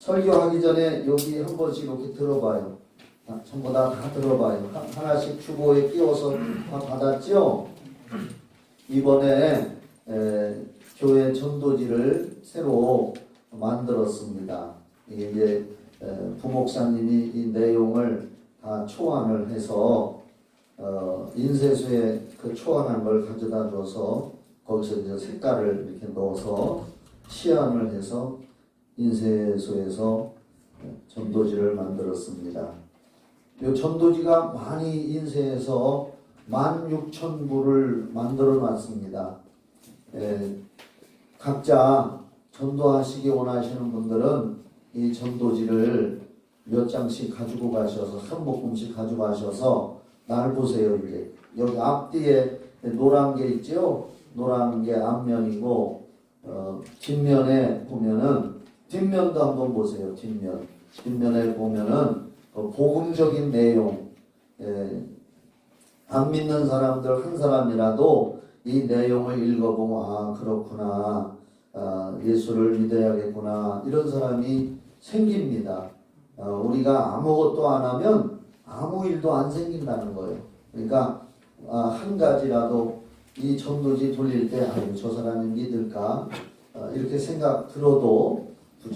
설교하기 전에 여기 한 번씩 이렇게 들어봐요. 다, 전부 다, 다 들어봐요. 하- 하나씩 주보에 끼워서 다 받았죠? 이번에 에, 교회 전도지를 새로 만들었습니다. 이제 에, 부목사님이 이 내용을 다 초안을 해서 어, 인쇄소에 그 초안한 걸 가져다 줘서 거기서 이제 색깔을 이렇게 넣어서 시안을 해서 인쇄소에서 전도지를 만들었습니다. 이 전도지가 많이 인쇄해서 16,000부를 만들어 놨습니다. 예, 각자 전도하시기 원하시는 분들은 이 전도지를 몇 장씩 가지고 가셔서 한 묶음씩 가지고 가셔서 날 보세요 이제 여기 앞뒤에 노란 게 있죠 노란 게 앞면이고 어, 뒷면에 보면은 뒷면도 한번 보세요 뒷면. 뒷면에 보면은 어, 복음적인 내용. 예, 안 믿는 사람들 한 사람이라도 이 내용을 읽어보면 아 그렇구나. 아, 예수를 믿어야겠구나. 이런 사람이 생깁니다. 어, 우리가 아무것도 안 하면 아무 일도 안 생긴다는 거예요. 그러니까 아, 한 가지라도 이 전도지 돌릴 때 아유 저 사람이 믿을까? 어, 이렇게 생각 들어도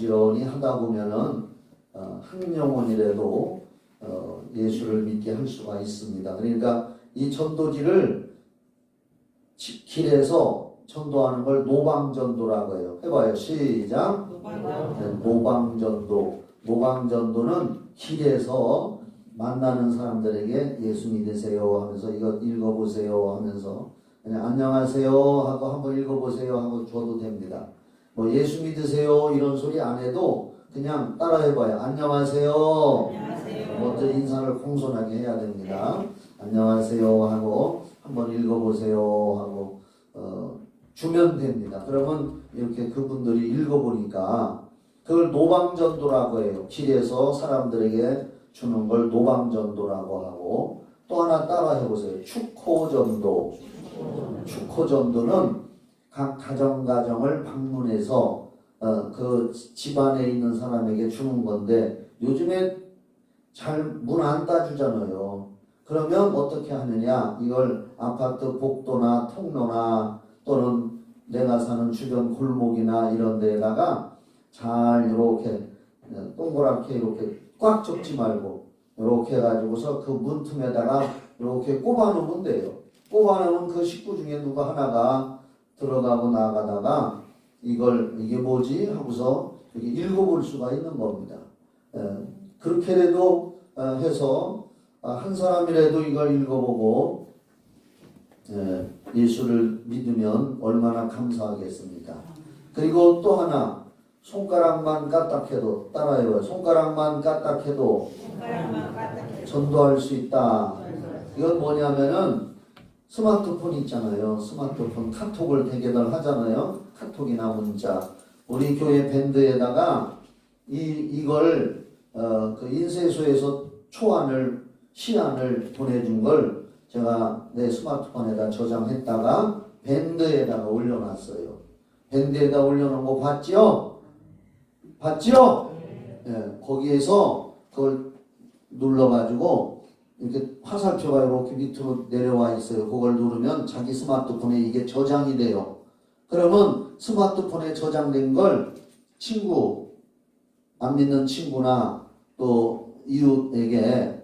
부지런히 하다 보면은 어, 한 영혼이라도 어, 예수를 믿게 할 수가 있습니다. 그러니까 이 전도지를 지- 길에서 전도하는 걸 노방전도라고 해요. 해봐요. 시작. 네, 노방전도. 노방전도는 길에서 만나는 사람들에게 예수 믿으세요 하면서 이거 읽어보세요 하면서 그냥 안녕하세요 하고 한번 읽어보세요 하고 줘도 됩니다. 뭐 예수 믿으세요 이런 소리 안 해도 그냥 따라해봐요. 안녕하세요. 먼저 인사를 공손하게 해야 됩니다. 안녕하세요 하고 한번 읽어보세요 하고 어, 주면 됩니다. 그러면 이렇게 그분들이 읽어보니까 그걸 노방전도라고 해요. 길에서 사람들에게 주는 걸 노방전도라고 하고 또 하나 따라 해보세요. 축호전도. 축호전도는 각 가정 가정을 방문해서 어, 그 집안에 있는 사람에게 주는 건데 요즘에 잘 문 안 따주잖아요. 그러면 어떻게 하느냐? 이걸 아파트 복도나 통로나 또는 내가 사는 주변 골목이나 이런 데다가 잘 이렇게 동그랗게 이렇게 꽉 접지 말고 이렇게 해가지고서 그 문틈에다가 이렇게 꼽아 놓으면 돼요. 꼽아 놓으면 그 식구 중에 누가 하나가 들어가고 나가다가 이걸 이게 뭐지 하고서 이렇게 읽어볼 수가 있는 겁니다. 에, 그렇게라도 어, 해서 아, 한 사람이라도 이걸 읽어보고 예, 예수를 믿으면 얼마나 감사하겠습니까? 그리고 또 하나 손가락만 까딱해도 따라해봐요. 손가락만 까딱해도 전도할 수 있다. 이건 뭐냐면은 스마트폰 있잖아요. 스마트폰 카톡을 대개들 하잖아요. 카톡이나 문자. 우리 교회 밴드에다가 이 이걸 어, 그 인쇄소에서 초안을 시안을 보내준 걸 제가 내 스마트폰에다 저장했다가 밴드에다가 올려놨어요. 밴드에다 올려놓은 거 봤죠? 봤죠? 예, 거기에서 그걸 눌러가지고 이렇게 화살표가 이렇게 밑으로 내려와 있어요. 그걸 누르면 자기 스마트폰에 이게 저장이 돼요. 그러면 스마트폰에 저장된 걸 친구, 안 믿는 친구나 또 이웃에게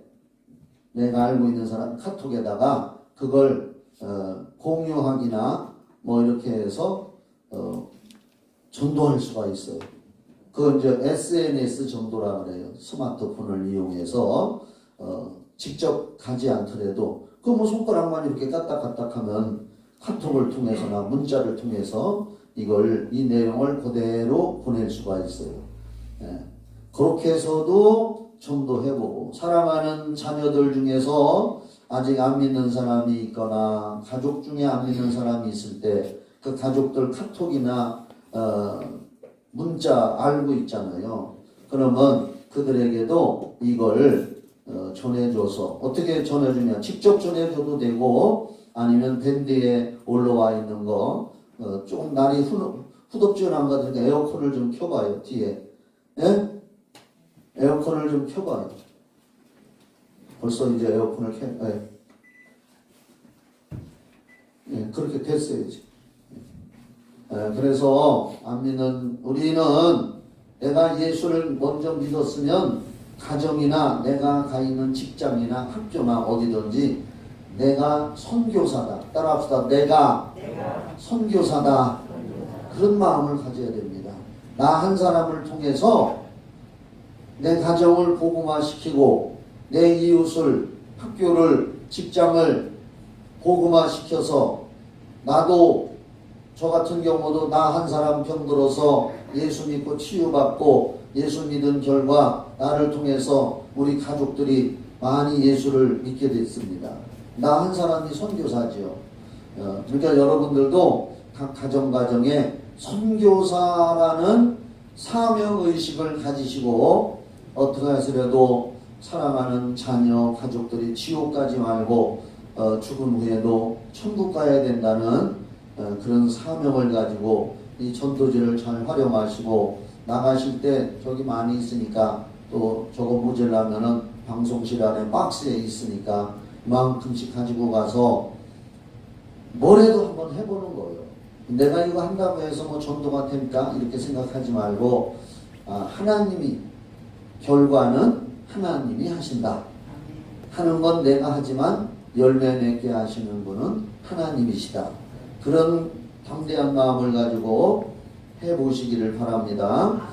내가 알고 있는 사람 카톡에다가 그걸 어, 공유하기나 뭐 이렇게 해서 어, 전도할 수가 있어요. 그건 이제 SNS 정도라 그래요. 스마트폰을 이용해서 어, 직접 가지 않더라도 그 뭐 손가락만 이렇게 까딱까딱 하면 카톡을 통해서나 문자를 통해서 이걸 이 내용을 그대로 보낼 수가 있어요. 예. 그렇게 해서도 전도해보고 사랑하는 자녀들 중에서 아직 안 믿는 사람이 있거나 가족 중에 안 믿는 사람이 있을 때 그 가족들 카톡이나 어, 문자 알고 있잖아요. 그러면 그들에게도 이걸 어, 전해줘서 어떻게 전해주냐? 직접 전해줘도 되고 아니면 밴드에 올라와 있는 거 어, 좀 날이 후, 후덥지근한 거 같으니까 에어컨을 좀 켜봐요 뒤에. 예? 에어컨을 좀 켜봐요. 벌써 이제 에어컨을 켜, 예. 예, 그렇게 됐어요, 이제. 예, 그래서 안 믿는 우리는 내가 예수를 먼저 믿었으면 가정이나 내가 가 있는 직장이나 학교나 어디든지 내가 선교사다. 따라합시다. 내가 선교사다. 그런 마음을 가져야 됩니다. 나 한 사람을 통해서 내 가정을 복음화시키고 내 이웃을 학교를 직장을 복음화시켜서 나도 저 같은 경우도 나 한 사람 병들어서 예수 믿고 치유받고 예수 믿은 결과 나를 통해서 우리 가족들이 많이 예수를 믿게 됐습니다. 나 한 사람이 선교사지요. 어, 그러니까 여러분들도 각 가정 가정에 선교사라는 사명 의식을 가지시고 어떻게 하시려도 사랑하는 자녀 가족들이 지옥 가지 말고 어, 죽은 후에도 천국 가야 된다는 어, 그런 사명을 가지고 이 전도지를 잘 활용하시고 나가실 때 저기 많이 있으니까 또 저거 모자라면은 방송실 안에 박스에 있으니까 이만큼씩 가지고 가서 뭐래도 한번 해보는 거예요. 내가 이거 한다고 해서 뭐 전도가 됩니까? 이렇게 생각하지 말고 아, 하나님이 결과는 하나님이 하신다. 하는 건 내가 하지만 열매 맺게 하시는 분은 하나님이시다. 그런 담대한 마음을 가지고 해보시기를 바랍니다.